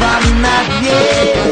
sercu schowam na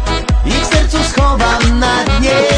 снова на дне.